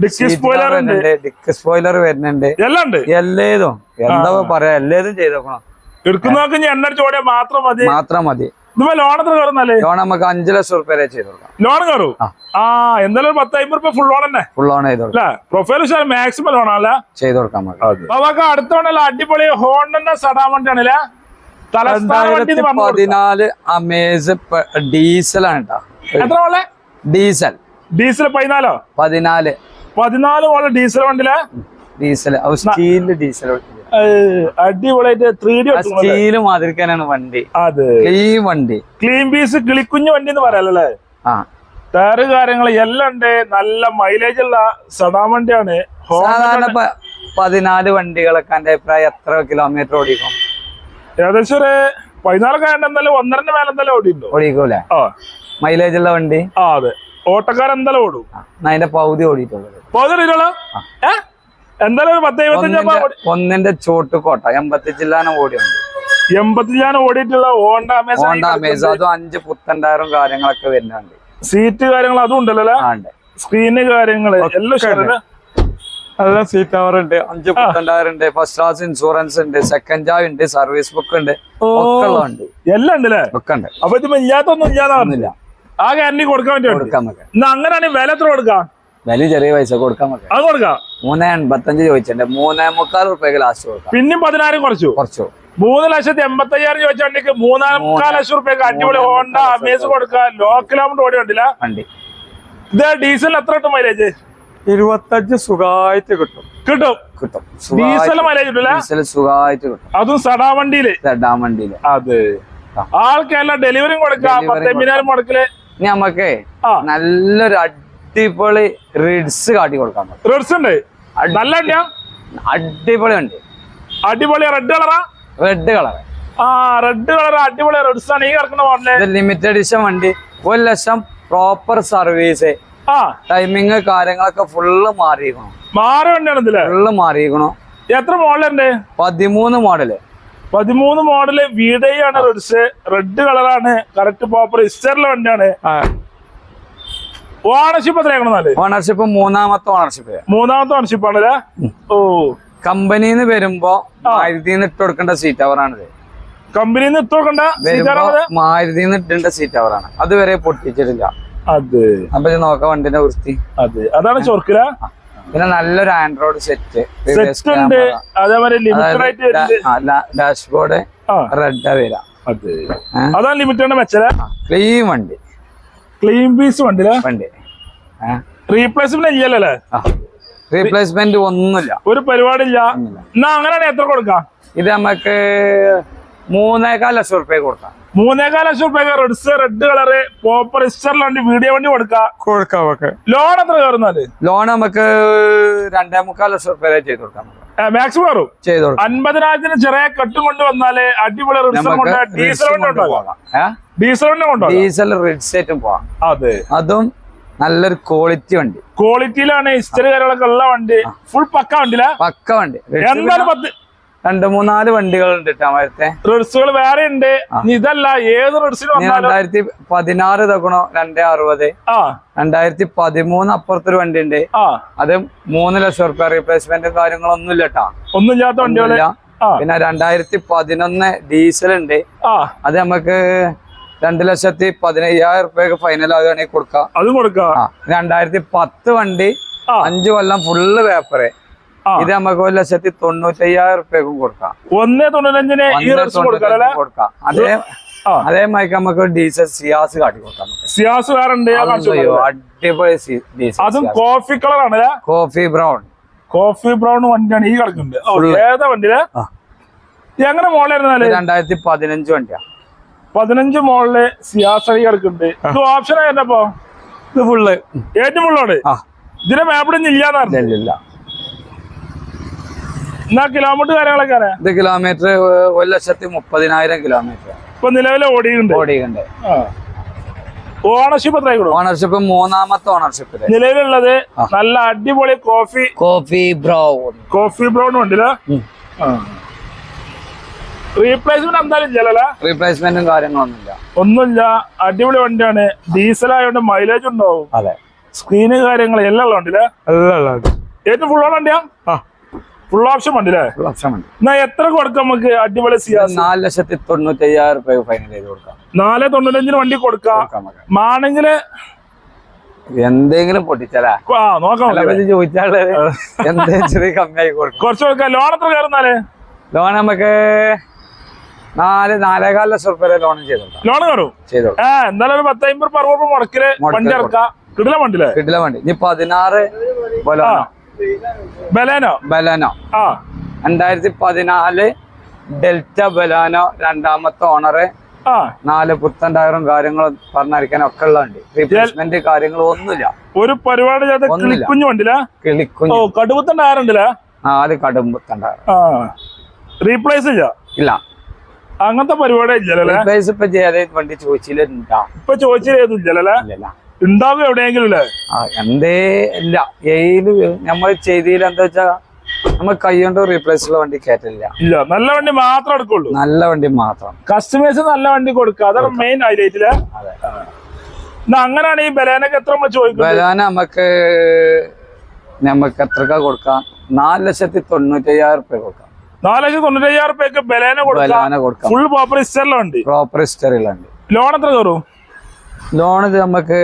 ആ ഡിസ്കി സ്പോയിലർ ഉണ്ട്. ഡിക്ക് സ്പോയിലർ വരുന്നുണ്ട്. എല്ലാം ഉണ്ട്. എല്ലേതും. എന്താ പറയാ? എല്ലേതും ചെയ്തോക്കണം? എടുക്കുന്നവർക്ക് മാത്രം മതി. മാത്രം മതി. ലോൺ എത്ര കയറുന്നല്ലേ ലോൺ നമുക്ക് അഞ്ചു ലക്ഷം റുപ്യ ചെയ്ത് ലോൺ കയറും? ആ. എന്തായാലും ഒരു പത്ത് അമ്പത് റുപ്യ ഫുൾ ലോൺ തന്നെ. ഫുൾ ലോൺ ചെയ്ത് കൊടുക്കാം. പ്രൊഫൈൽ മാക്സിമം ലോൺ അല്ല. ചെയ്ത് കൊടുക്കാം നമുക്ക്. നമുക്ക് അടുത്തോണ്ടല്ല അടിപൊളി ഹോണ്ടന്റെ സടാൻ വണ്ടിയാണല്ലേ രണ്ടായിരത്തി പതിനാല് അമേസ് ഡീസലാണ് കേട്ടോ ഡീസൽ. ഡീസൽ പതിനാലോ? പതിനാല്. പതിനാല് മോഡൽ ഡീസൽ വണ്ടിയിലെ? ഡീസൽ സ്റ്റീലിന്റെ ഡീസൽ അടിപൊളിയായിട്ട് ത്രീ ഡി സ്റ്റീൽ മാതിരിക്കാനാണ് വണ്ടി. അതെ. ഈ വണ്ടി. ക്ലീൻ പീസ് കിളിക്കുഞ്ഞു വണ്ടി എന്ന് പറയാലല്ലേ? ടയറ് കാര്യങ്ങൾ എല്ലാം ഉണ്ട്. നല്ല മൈലേജ് ഉള്ള സദാ വണ്ടിയാണ്. സാധാരണ പതിനാല് വണ്ടികളൊക്കെ എന്റെ അഭിപ്രായം എത്ര കിലോമീറ്റർ ഓടിക്കും? ഏകദേശം ഒരു പതിനാലൊക്കെ എന്തായാലും ഒന്നരന്റെ മേലെ എന്തായാലും ഓടിണ്ടോ ഓടിക്കൂലേ? മൈലേജ് ഉള്ള വണ്ടി? ആ അതെ. ഓട്ടക്കാരൻ എന്തായാലും ഓടും അതിന്റെ പകുതി ഓടിയിട്ടുള്ളത്. പോതിരോ ഏ? എന്തായാലും ഒരു പത്ത് എഴുപത്തഞ്ച് ഒന്നിന്റെ ചോട്ട് കോട്ട എൺപത്തി ജില്ലാനം ഓടിയുണ്ട് എൺപത്തി ഞാൻ ഓടിയിട്ടുള്ള ഹോണ്ട ഹോണ്ട അമേസ് അതും അഞ്ച് പുത്തണ്ടായിരം കാര്യങ്ങളൊക്കെ വരുന്നുണ്ട്. സീറ്റ് കാര്യങ്ങൾ അതും ഉണ്ടല്ലോ ഉണ്ട്. സ്ക്രീന് കാര്യങ്ങൾ എല്ലാം? നല്ല സീറ്റ് കവർ ഉണ്ട്. അഞ്ച് പുത്തണ്ടായിരം ഉണ്ട് ഫസ്റ്റ് ക്ലാസ് ഇൻഷുറൻസ് ഉണ്ട് സെക്കൻഡ് ജാവ് ഉണ്ട് സർവീസ് ബുക്ക് ഉണ്ട് ഒക്കെ ഉണ്ട് എല്ലാം ഒക്കെ ഉണ്ട്. അപ്പൊ ഇത് ഇല്ലാത്തൊന്നും ഇല്ലാതെ പറഞ്ഞില്ല ഒന്നുമില്ല. ആ ഗ്യാരണ്ടി കൊടുക്കാൻ വേണ്ടി കൊടുക്കാൻ അങ്ങനെയാണെങ്കിൽ വില എത്ര കൊടുക്കാം? വില ചെറിയ പൈസ കൊടുക്കാൻ അത് കൊടുക്കാം. മൂന്ന് എൺപത്തഞ്ച് ചോദിച്ചിട്ടുണ്ട്. മൂന്ന് മുക്കാൽ റുപ്യക്ക് ലാസ്റ്റ് കൊടുക്കാം. പിന്നെ പതിനായിരം കുറച്ചു. കുറച്ചു. മൂന്ന് ലക്ഷത്തി എൺപത്തി അയ്യായിരം ചോദിച്ച വണ്ടിക്ക് മൂന്നാം ലക്ഷം റുപ്യക്ക് അടിപൊളി ഹോണ്ട അമേസ് കൊടുക്കാം. ലോ കിലോമീറ്റർ ഓടി വണ്ടില്ല വണ്ടി. ഇത് ഡീസൽ എത്ര കിട്ടും മൈലേജ് ഇരുപത്തഞ്ച് സുഖമായിട്ട് കിട്ടും. കിട്ടും. കിട്ടും. ഡീസൽ മൈലേജ് കിട്ടില്ല ഡീസൽ സുഖമായിട്ട് കിട്ടും. അതും സടാ വണ്ടിയിൽ? സടാ വണ്ടിയിൽ. അതെ. ആൾക്കെല്ലാം ഡെലിവറിയും കൊടുക്കാം. Delivery പത്തൊമ്പതിനായിരം മുടക്കിൽ ഇനി നമുക്ക് നല്ലൊരു അടിപൊളി റിഡ്സ് കാട്ടി കൊടുക്കാൻ റിഡ്സ് ഉണ്ട്. നല്ല അടിപൊളി ഉണ്ട്. അടിപൊളി റെഡ് കളറാ റെഡ് കളർ ആ റെഡ് കളർ അടിപൊളി റിഡ്സ് ആണ്. ഈ കിടക്കുന്ന മോഡൽ ലിമിറ്റഡ് എഡിഷൻ വണ്ടി. ഒരു ലക്ഷം പ്രോപ്പർ സർവീസ് ആ. ടൈമിങ് കാര്യങ്ങളൊക്കെ ഫുള്ള് മാറിയിരിക്കണം മാറി വണ്ടിയാണ് ഇതിൽ. ഫുള്ള് മാറിയിരിക്കണം എത്ര മോഡലുണ്ട് പതിമൂന്ന് മോഡൽ പതിമൂന്ന് മോഡൽ വീടയാണ് റെഡ്സ് റെഡ് കളറാണ് കറക്റ്റ് പ്രോപ്പർ ഇസ്റ്ററിലെ വണ്ടിയാണ്. ഓണർഷിപ്പ് എത്രയാണെന്നാൽ ഓണർഷിപ്പ് മൂന്നാമത്തെ ഓണർഷിപ്പ് മൂന്നാമത്തെ ഓണർഷിപ്പ് ആണല്ലേ ഓ. കമ്പനിന്ന് വരുമ്പോ മാരുതിന്ന് ഇട്ട് കൊടുക്കേണ്ട സീറ്റ് അവറാണിത് കമ്പനിന്ന് നിന്ന് ഇട്ട് കൊടുക്കണ്ട മാരുതിന്ന് ഇട്ടേണ്ട സീറ്റ് അവറാണ് അതുവരെ പൊട്ടിച്ചിട്ടില്ല. അതെ. അപ്പൊ നോക്ക വണ്ടിന്റെ വൃത്തി. അതെ. അതാണ് ചൊർക്കില പിന്നെ നല്ലൊരു ആൻഡ്രോയിഡ് സെറ്റ് സെറ്റ് ഉണ്ട്. അതേപോലെ ലിമിറ്റഡ് ഡാഷ്ബോർഡ് റെഡ് വരാം അതെ. അതാണ് ലിമിറ്റഡ് മെച്ചല? ക്ലീൻ വണ്ടി. ക്ലീൻ പീസ് വണ്ടിയിലെ? വണ്ടി. റീപ്ലേസ്മെന്റ് ഇല്ലല്ലേ റീപ്ലേസ്മെന്റ് ഒന്നുമില്ല. ഒരു പരിപാടിയില്ല. എന്നാ അങ്ങനെയാണെങ്കിൽ എത്ര കൊടുക്കാം? ഇത് നമുക്ക് മൂന്നേകാൽ ലക്ഷം റുപ്യ കൊടുക്കാം. മൂന്നേകാൽ ലക്ഷം റുപ്യ റെഡ്സ് റെഡ് കളറ് പോപ്പർ ഇസ്റ്ററിൽ വണ്ടി വീഡിയോ വണ്ടി കൊടുക്കാം? കൊടുക്കാം നമുക്ക്. ലോൺ എത്ര കയറുന്നാൽ? ലോൺ നമുക്ക് രണ്ടേ മുക്കാൽ ലക്ഷം റുപ്യ ചെയ്ത് കൊടുക്കാം. മാക്സിമം കയറും? ചെയ്ത് കൊടുക്കാം. അൻപതിനായിരത്തിന് ചെറിയ കെട്ടും കൊണ്ട് വന്നാൽ അടിപൊളി റിഡ്സ് ഡീസൽ വണ്ടി ഉണ്ടാകാം ഏ? ഡീസൽ റെഡ് സെറ്റും ഡീസൽ പോവാം. അതെ. അതും നല്ലൊരു ക്വാളിറ്റി വണ്ടി. ക്വാളിറ്റിയിലാണ് ഹിസ്റ്ററി കാര്യങ്ങളൊക്കെ ഉള്ള വണ്ടി. ഫുൾ പക്ക വണ്ടിയില? പക്ക വണ്ടി. രണ്ട് മൂന്നാൽ വണ്ടികളുണ്ട് ഉണ്ട് മരത്തെ. റിഡ്സുകൾ വേറെ ഉണ്ട്. ഇതല്ല ഏത് വന്നാലും? രണ്ടായിരത്തി പതിനാറ് തകണോ രണ്ടേ അറുപത്. രണ്ടായിരത്തി പതിമൂന്ന് അപ്പുറത്തൊരു വണ്ടി ഉണ്ട് അത് മൂന്ന് ലക്ഷം റുപ്യ റീപ്ലേസ്മെന്റ് കാര്യങ്ങളൊന്നും ഇല്ല ഒന്നും ഇല്ലാത്ത വണ്ടികളില്ല പിന്നെ രണ്ടായിരത്തി പതിനൊന്ന് ഡീസൽ ഉണ്ട് അത് നമുക്ക് രണ്ട് ലക്ഷത്തി പതിനയ്യായിരം റുപ്യക്ക് ഫൈനൽ ആകുകയാണെങ്കിൽ കൊടുക്കാം. അതും കൊടുക്കാം? രണ്ടായിരത്തി പത്ത് വണ്ടി അഞ്ചു കൊല്ലം ഫുള്ള് പേപ്പറ് ഇത് നമുക്ക് ഒരു ലക്ഷത്തി തൊണ്ണൂറ്റി അയ്യായിരം റുപ്യക്കും കൊടുക്കാം. ഒന്നേ തൊണ്ണൂറ്റഞ്ചിന് കൊടുക്കാം അതേ അതേമാതിരി നമുക്ക് ഡീസൽ സിയാസ് കാട്ടി കൊടുക്കാം സിയാസ് വേറെ. അടിപൊളി അതും കോഫി കളർ ആണ് കോഫി ബ്രൗൺ കോഫി ബ്രൗൺ വണ്ടിയാണ് ഈ കിടക്കുന്നത് ഓ, ഏതാ വണ്ടിയിലെ. ഇത് എങ്ങനെ മോളായിരുന്നാൽ രണ്ടായിരത്തി പതിനഞ്ച് വണ്ടിയാ. പതിനഞ്ച് മോളിൽ സിയാസറി കിടക്കുന്നുണ്ട് ഇത് ഓപ്ഷൻ ആയിരുന്നപ്പോ ഇത് ഫുള്ള് ഏറ്റവും ഫുള്ളോട് ഇതിനെ ഇതിന്റെ മാപ്പിടൊന്നും ഇല്ലാന്നറിഞ്ഞില്ല ഇല്ല എന്നാ കിലോമീറ്റർ കാര്യങ്ങളൊക്കെ അറിയാം? ഇത് കിലോമീറ്റർ ഒരു ലക്ഷത്തി മുപ്പതിനായിരം കിലോമീറ്റർ ഇപ്പൊ നിലവിലെ ഓടിയുണ്ട് ഓടിയുണ്ട് ഓണർഷിപ്പ് എത്ര ഓണർഷിപ്പ് മൂന്നാമത്തെ ഓണർഷിപ്പ് നിലവിലുള്ളത് നല്ല അടിപൊളി coffee coffee brown coffee brown വണ്ടിയില്ല റീപ്ലേസ്മെന്റ് എന്തായാലും ഇല്ലല്ലേ റീപ്ലേസ്മെന്റും കാര്യങ്ങളൊന്നുമില്ല. ഒന്നുമില്ല. അടിപൊളി വണ്ടിയാണ്. ഡീസൽ ആയതുകൊണ്ട് മൈലേജ് ഉണ്ടാവും. അതെ. സ്ക്രീന് കാര്യങ്ങൾ എല്ലാം ഉള്ള വണ്ടിയില്ലേ? ഏറ്റവും ഫുൾ ഓൺ വണ്ടിയാ? ഫുൾ ഓപ്ഷൻ വണ്ടിയില്ലേ? ഓപ്ഷൻ ഉണ്ട് എന്നാ എത്ര കൊടുക്കാം നമുക്ക് അടിപൊളി സിയാസ് നാല് ലക്ഷത്തി തൊണ്ണൂറ്റി അയ്യായിരം രൂപ ഫൈനൽ ചെയ്ത് കൊടുക്കാം. നാല് തൊണ്ണൂറ്റഞ്ചിന് വണ്ടി കൊടുക്കാം. മാണെങ്കിൽ എന്തെങ്കിലും പൊട്ടിച്ചാലാ? ആ നോക്കാം ചോദിച്ചാൽ എന്തെങ്കിലും ചെറിയ കമ്മിയായി കൊടുക്കും. കുറച്ച് കൊടുക്കാം. ലോൺ എത്ര കയറുന്നാൽ ലോൺ നമുക്ക് നാല് നാലേകാൽ ലക്ഷം റുപ്യ ലോൺ ചെയ്തോളാം ലോൺ കയറും? ചെയ്ത് കൊടുക്കാം ഏ എന്തായാലും ഒരു പത്ത് അമ്പത് മുടക്കിൽ വണ്ടി ഇറക്കാം കിടില വണ്ടിയില്ലേ? കിട്ടില്ല വണ്ടി. ഇനി പതിനാറ് ബലാനോ? ബലേനോ? ബലാനോ. ആ. രണ്ടായിരത്തി പതിനാല് ഡെൽറ്റ ബലാനോ രണ്ടാമത്തെ ഓണറ് നാല് പുത്തൻ ടയറും കാര്യങ്ങളും പറഞ്ഞിരിക്കാൻ ഒക്കെ ഉള്ള വണ്ടി. റീപ്ലേസ്മെന്റ് കാര്യങ്ങളും ഒന്നുമില്ല. ഒരു പരിപാടി ചെയ്ത ഒന്നുമില്ല. കിളിക്കുഞ്ഞു ഓ കിളിക്കുഞ്ഞു കടുപ്പത്തൻ നാല് കടും ടയർ റീപ്ലേസ് ഇല്ല ഇല്ല. അങ്ങനത്തെ പരിപാടി ഇല്ലല്ലേ? റീപ്ലേസ് ഇപ്പൊ ചെയ്യാതെ വണ്ടി ചോദിച്ചില്ല ഇപ്പൊ ഉണ്ടാവും എവിടെയെങ്കിലും അല്ലേ ആ എന്തേ ഇല്ല. ഏത് നമ്മൾ ചെയ്തില്ല എന്താ വെച്ചാ നമ്മൾ കൈകൊണ്ട് റീപ്ലേസ് ഉള്ള വണ്ടി കയറ്റില്ല ഇല്ല. നല്ല വണ്ടി മാത്രം എടുക്കുള്ളൂ. നല്ല വണ്ടി മാത്രം. കസ്റ്റമേഴ്സ് നല്ല വണ്ടി കൊടുക്കുക. അതാണ് മെയിൻ ഹൈലൈറ്റിൽ അതെ. എന്നാ അങ്ങനെയാണ് ഈ ബലാനൊക്കെ എത്ര നമ്മൾ ചോദിക്കുന്നത്? ബലാന നമുക്ക് നമുക്ക് എത്രക്ക കൊടുക്കാം? നാല് ലക്ഷത്തി തൊണ്ണൂറ്റി അയ്യായിരം റുപ്യ കൊടുക്കാം. നാല് ലക്ഷത്തി തൊണ്ണൂറ്റയ്യായിരം റുപ്യക്ക് ബലേന കൊടുക്കാം. ഫുൾ പ്രോപ്പർ ഹിസ്റ്ററിലുണ്ട് പ്രോപ്പർ ഹിസ്റ്ററിലുണ്ട് ലോൺ എത്ര കയറും? ലോൺ ഇത് നമുക്ക്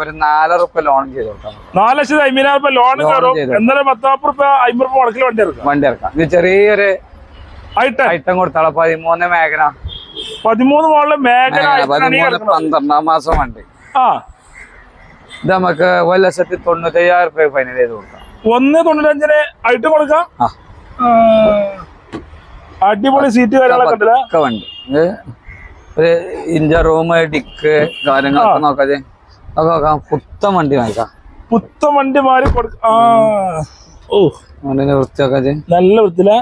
ഒരു നാലര റുപ്യ ലോൺ ചെയ്ത് കൊടുക്കാം. നാല് ലക്ഷത്തി അമ്പതിനായിരം റുപ്യ ലോൺ കയറും. എന്നാലും പത്താപ്പ് റുപ്യ അമ്പത് റുപ്യ മുടക്കിൽ വണ്ടി ഇറക്കാം വണ്ടി ഇറക്കാം ഇത് ചെറിയൊരു ഐറ്റം കൊടുത്താളെ പതിമൂന്ന് മേഖല. പതിമൂന്ന് മോളിൽ മേഖല പന്ത്രണ്ടാം മാസം വണ്ടി. ആ. ഇത് നമുക്ക് ഒരു ലക്ഷത്തി തൊണ്ണൂറ്റി അയ്യായിരം റുപ്യ ഫൈനൽ ചെയ്ത് കൊടുക്കാം. ഒന്ന് തൊണ്ണൂറ്റഞ്ചിന് ഐറ്റം കൊടുക്കാം. ആ. അടിപൊളി സീറ്റ് കാര്യങ്ങളൊക്കെ ഒരു ഇഞ്ച റൂം ഡിക്ക് കാര്യങ്ങളൊക്കെ നോക്കാതെ. അതൊക്കെ നോക്കാം. പുത്തൻ വണ്ടി വാങ്ങിക്കാം. പുത്തൻ വണ്ടി മാറി വണ്ടിന്റെ വൃത്തിയൊക്കെ ചെയ്ത് നല്ല വൃത്തിയില്ല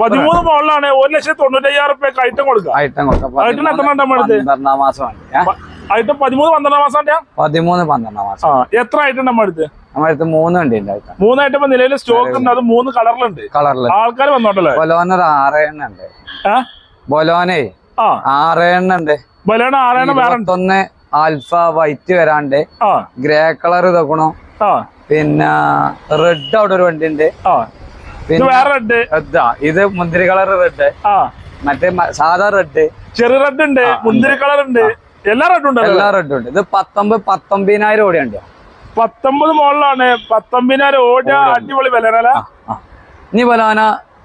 പതിമൂന്ന് മോളിലാണ് ഒരു ലക്ഷത്തി തൊണ്ണൂറ്റയ്യായിരം റുപ്യക്ക് ഐറ്റം കൊടുക്കുക ഐറ്റം എത്ര? പന്ത്രണ്ടാം മാസം? ഐറ്റം പതിമൂന്ന് പന്ത്രണ്ടാം മാസം പതിമൂന്ന് പന്ത്രണ്ടാം മാസം. എത്ര ഐറ്റം നമ്മൾ എടുത്ത്? നമ്മുടെ അടുത്ത് മൂന്ന് വണ്ടി ഉണ്ട് മൂന്നായിട്ട് ഇപ്പൊ നിലവിൽ സ്റ്റോക്ക് ഉണ്ട്. അത് മൂന്ന് കളറിലുണ്ട്. കളറിൽ ആൾക്കാർ വന്നോട്ടല്ലേ ബൊലോന ഒരു ആറ് എണ്ണ ഉണ്ട് ബൊലോനെ ആ. ആറ് എണ്ണ ഉണ്ട് ബലേണ ആറെണ്ണം വേറെ ഇരുപത്തൊന്ന് ആൽഫ വൈറ്റ് വരാണ്ട്. ഗ്രേ കളർ ഇതാക്കണോ. പിന്നെ റെഡ് അവിടെ ഒരു വണ്ടി ഉണ്ട് പിന്നെ റെഡ് ഇതാ ഇത് മുന്തിരി കളർ റെഡ് മറ്റേ സാധാ റെഡ് ചെറു റെഡ് ഉണ്ട്. മുന്തിരി കളർ ഉണ്ട്. എല്ലാ റെഡും ഉണ്ട് എല്ലാ റെഡും ഉണ്ട്. ഇത് പത്തൊമ്പത് പത്തൊമ്പതിനായിരം ഓടി ഉണ്ട് പത്തൊമ്പത് മോളിലാണ് പത്തൊമ്പതിനായിരം ഓടി അടിപൊളി വിലനല്ലേ ഇനി ബലാന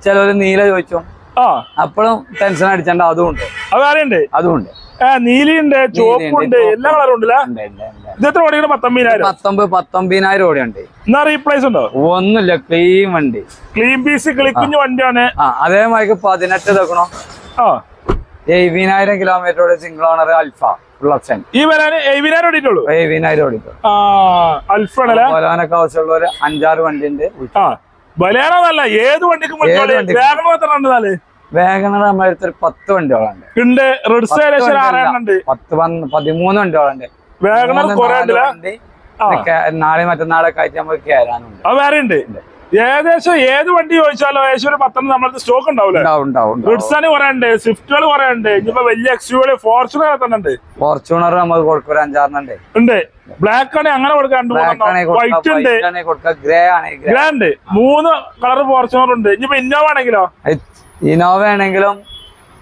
ചിലവര് നീല ചോദിച്ചു ആ. അപ്പോഴും ടെൻഷൻ അടിച്ചണ്ട അതും ഉണ്ട്. അത് അറിയണ്ട് അതും ഉണ്ട്. ആ നീലിയുണ്ട് ചുവപ്പുണ്ട് എല്ലാ കളറും ഉണ്ടല്ലേ ഉണ്ട്, ഉണ്ട്, ഉണ്ട്. ഇത് എത്ര ഓടിക്കണം പത്തൊമ്പതിനായിരം. പത്തൊമ്പത് പത്തൊമ്പതിനായിരം ഓടിയുണ്ട്. എന്നാ റീപ്ലേസ് ഉണ്ടോ? ഒന്നുമില്ല ക്ലീൻ വണ്ടി. ക്ലീൻ പീസ് കിളിക്കുഞ്ഞു വണ്ടിയാണ്. അതേമാതിരി പതിനെട്ട് ഇതാക്കണോ ആ. എഴുപതിനായിരം kilometre single owner Alpha option ഈ വരാന് എഴുപതിനായിരം ഓടിയിട്ടുള്ളൂ? ആവശ്യമുള്ള ഒരു അഞ്ചാറ് വണ്ടി ഉണ്ട് ആ ബലേണതല്ല ഏത് വണ്ടിക്കും വേഗണർ ഒരു പത്ത് വണ്ടികളുണ്ട് ഉണ്ട് പത്ത് പതിമൂന്ന് വണ്ടികളുണ്ട്. വേഗണർ നാളെ മറ്റന്നാളെ ആയിട്ട് നമുക്ക് കയറാനുണ്ട്. വേറെ ഉണ്ട്. ഏകദേശം ഏത് വണ്ടി ചോദിച്ചാലോ ഏകദേശം ഒരു പത്തെണ്ണം നമ്മളത് സ്റ്റോക്ക് ഉണ്ടാവില്ലേ കുറയുണ്ട് ഉണ്ടാവും ഉണ്ടാവും റിഡ്സാന് കുറെ ഉണ്ട് സ്വിഫ്റ്റുകൾ കുറെ ഉണ്ട് ഇനിയിപ്പോ വലിയ എക്സ്യൂകൾ ഫോർച്യൂണർ തന്നെ ഉണ്ട്. ഫോർച്യൂണർ നമുക്ക് കൊടുക്കും ഒരു അഞ്ചാറിനുണ്ട് ഉണ്ട്. ബ്ലാക്ക് ആണ് അങ്ങനെ കൊടുക്കാണ്ട് വൈറ്റ് ഉണ്ട്. ഗ്രേ ആണ് ഗ്രേ ഉണ്ട്. മൂന്ന് കളർ ഫോർച്യൂണർ ഉണ്ട്. ഇനിയിപ്പോ ഇന്നോവ ആണെങ്കിലോ? ഇന്നോവ ആണെങ്കിലും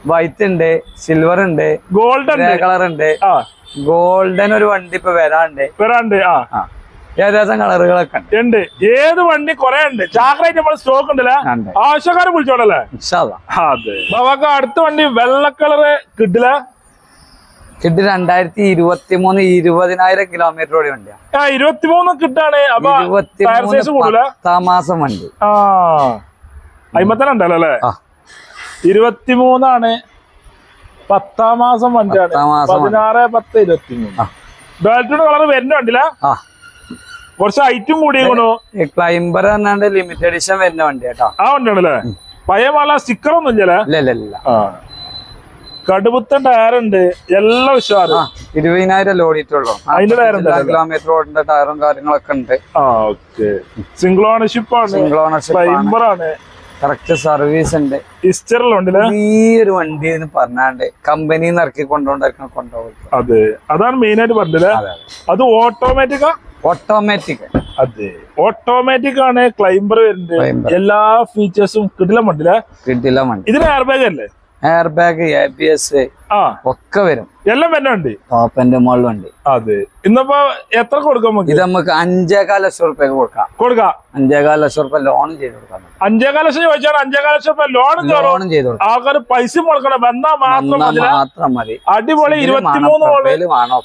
വൈറ്റ് ഉണ്ട് സിൽവർ ഉണ്ട് ഗോൾഡ് കളർ ഉണ്ട്. ആ. ഗോൾഡൻ ഒരു വണ്ടി ഇപ്പൊ വരാണ്ട് വരാണ്ട് ആ. ഏകദേശം കളറുകളൊക്കെ ഉണ്ട്. ഉണ്ട്. ഏത് വണ്ടി കൊറേ ഉണ്ട്? ചാക്രേറ്റ് നമ്മൾ സ്റ്റോക്ക് ഉണ്ടല്ലേ? ഉണ്ട്. ആവശ്യക്കാരെ വിളിച്ചോടല്ലേ ഇൻഷാല്ലാ അതെ. നമുക്ക് അടുത്ത വണ്ടി വെള്ള കളറ് കിട്ടില്ല? കിട്ടി രണ്ടായിരത്തി ഇരുപത്തി മൂന്ന് ഇരുപതിനായിരം കിലോമീറ്റർ ഓടി വണ്ടിയാണ്. ആ ഇരുപത്തിമൂന്ന് കിട്ടാണ്. ഇരുപത്തി പത്താം മാസം വണ്ടി. അല്ലേ? ആ. ഇരുപത്തിമൂന്നാണ്. പത്താം മാസം വണ്ടിയാണ്. വണ്ടി. പതിനാറ് പത്ത് ഇരുപത്തിമൂന്ന്. മൂന്ന് ഡോൾറ്റിയുടെ കളർ വരുന്ന വണ്ടിയിലാ കുറച്ച് ഐറ്റും കൂടി ക്ലൈംബർ പറഞ്ഞാണ്ട് ലിമിറ്റഡ് എഡിഷൻ വരുന്ന വണ്ടി കേട്ടോ ആ വണ്ടിയാണല്ലേ? പഴയ മാള സ്റ്റിക്കർ ഒന്നും ഇല്ല ടയർ ഉണ്ട്. എല്ലാം ഉഷാറ്. ഇരുപതിനായിരം ലോഡിട്ടുള്ളൂ അതിന്റെ ടയർ കിലോമീറ്റർ ഓടിന്റെ ടയറും കാര്യങ്ങളൊക്കെ ഉണ്ട്. ആ ഓക്കെ. സിംഗിൾ ഓണർഷിപ്പ് ആണ്. സിംഗിൾ ഓണർഷിപ്പ് ആണ്. കറക്റ്റ് സർവീസ് ഉണ്ട്. ഇസ്റ്ററിലുണ്ടല്ലേ ഈ ഒരു വണ്ടി എന്ന് പറഞ്ഞാണ്ട് കമ്പനിന്ന് നിന്ന് ഇറക്കി കൊണ്ടുപോകണ്ടായിരിക്കണം കൊണ്ടുപോകും അതെ. അതാണ് മെയിൻ ആയിട്ട് പറഞ്ഞത് അത് ഓട്ടോമാറ്റിക്കാ ഓട്ടോമാറ്റിക് അതെ. ഓട്ടോമാറ്റിക് ആണ് ക്ലൈംബർ വരുന്നത്. എല്ലാ ഫീച്ചേഴ്സും കിട്ടില്ല മണ്ടില്ല കിട്ടില്ല വണ്ടി. ഇതിന് എയർ ബാഗ് അല്ലേ? Air bag A B S ആ. ഒക്കെ വരും. എല്ലാം തന്നെ ഉണ്ട് ടോപ്പിന്റെ മോളിൽ വണ്ടി. അതെ. ഇന്നിപ്പോ എത്ര കൊടുക്കാം ഇത് നമുക്ക് അഞ്ചേകാൽ ലക്ഷം റുപ്യ കൊടുക്കാം. കൊടുക്കാം? അഞ്ചേകാൽ ലക്ഷം റുപ്യ ലോൺ ചെയ്ത് കൊടുക്കാം. അഞ്ചേകാല ലക്ഷം ചോദിച്ചാൽ അഞ്ചേകാല ലക്ഷം റുപ്യ ലോൺ ലോൺ ലോണും ചെയ്ത് കൊടുക്കാം. ആൾക്കാർ പൈസ മുടക്കണം. എന്നാ മാത്രം മാത്രം മതി. അടിപൊളി ഇരുപത്തിമൂന്ന് വേണം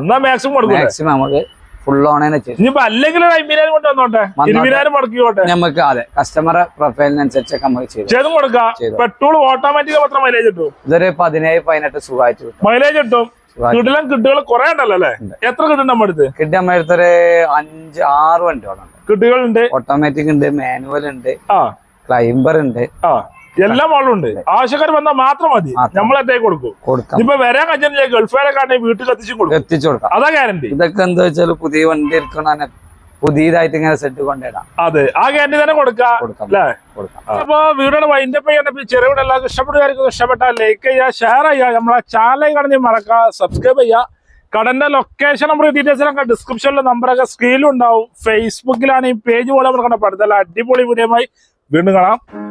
എന്നാ മാക്സിമം കൊടുക്കും മാക്സിമം നമുക്ക് ഫുൾ ഓണേനെ ചെയ്യും. ഇനിയിപ്പോ അല്ലെങ്കിൽ ഒരു അമ്പതിനായിരം കൊണ്ട് വന്നോട്ടെ? വന്നോട്ടെ. ഇരുപതിനായിരം മുടക്കിക്കോട്ടെ? നമുക്ക് അതെ കസ്റ്റമർ പ്രൊഫൈലിനനുസരിച്ചൊക്കെ നമുക്ക് ചെയ്തു ചെയ്തും കൊടുക്കാം. ചെയ്തോ. പെട്രോൾ ഓട്ടോമാറ്റിക് മാത്രം മൈലേജ് കിട്ടും. ഇതൊരു പതിനേഴ് പതിനെട്ട് സുഖമായിട്ട് കിട്ടും. മൈലേജ് കിട്ടും. സുഖമായിട്ട് കിട്ടില്ല കിട്ടുകൾ കുറെ ഉണ്ടല്ലോ അല്ലേ? എത്ര കിട്ടും നമ്മുടെ അടുത്ത്? കിട്ടി നമ്മുടെ അടുത്തൊരു അഞ്ച് ആറ് വണ്ടികളുണ്ട്. കിട്ടുകളുണ്ട്. ഓട്ടോമാറ്റിക് ഉണ്ട് മാനുവൽ ഉണ്ട് ക്ലൈംബർ ഉണ്ട്. എല്ലാ മോളും ഉണ്ട് ആവശ്യക്കാർ വന്നാൽ മാത്രം മതി. നമ്മളത്തേക്ക് നമ്മളെത്തേ കൊടുക്കും. ഇപ്പൊ വരാൻ കഴിഞ്ഞ ഗൾഫുകാരെ കാട്ടെ വീട്ടിൽ എത്തിച്ചു കൊടുക്കും. എത്തിച്ചു കൊടുക്കാം. അതാ ഗ്യാരണ്ടി ഇതൊക്കെ എന്താ വെച്ചാൽ പുതിയ വണ്ടി എടുക്കണ പുതിയതായിട്ട് ഇങ്ങനെ സെറ്റ് കൊണ്ടിടാം അതെ. ആ ഗ്യാരണ്ടി തന്നെ കൊടുക്കാം. അപ്പൊ വീടുകൾ വൈൻഡപ്പ് ചെയ്യണം ചെറിയ വീട് എല്ലാവർക്കും ഇഷ്ടപ്പെടുകയായിരിക്കും ഇഷ്ടപ്പെട്ടാൽ ലൈക്ക് ചെയ്യുക ഷെയർ ചെയ്യുക നമ്മളെ ചാനൽ കാണുന്ന മറക്കുക സബ്സ്ക്രൈബ് ചെയ്യുക. കടന്റെ ലൊക്കേഷൻ നമ്പർ ഡീറ്റെയിൽസിനൊക്കെ ഡിസ്ക്രിപ്ഷനിലെ നമ്പറൊക്കെ സ്ക്രീനിലുണ്ടാവും ഫേസ്ബുക്കിലാണ് ഈ പേജ് പോലെ നമ്മൾ കണ്ടപ്പോൾ അടുത്തുള്ള അടിപൊളി വീഡിയോയുമായി വീണ്ടും കാണാം.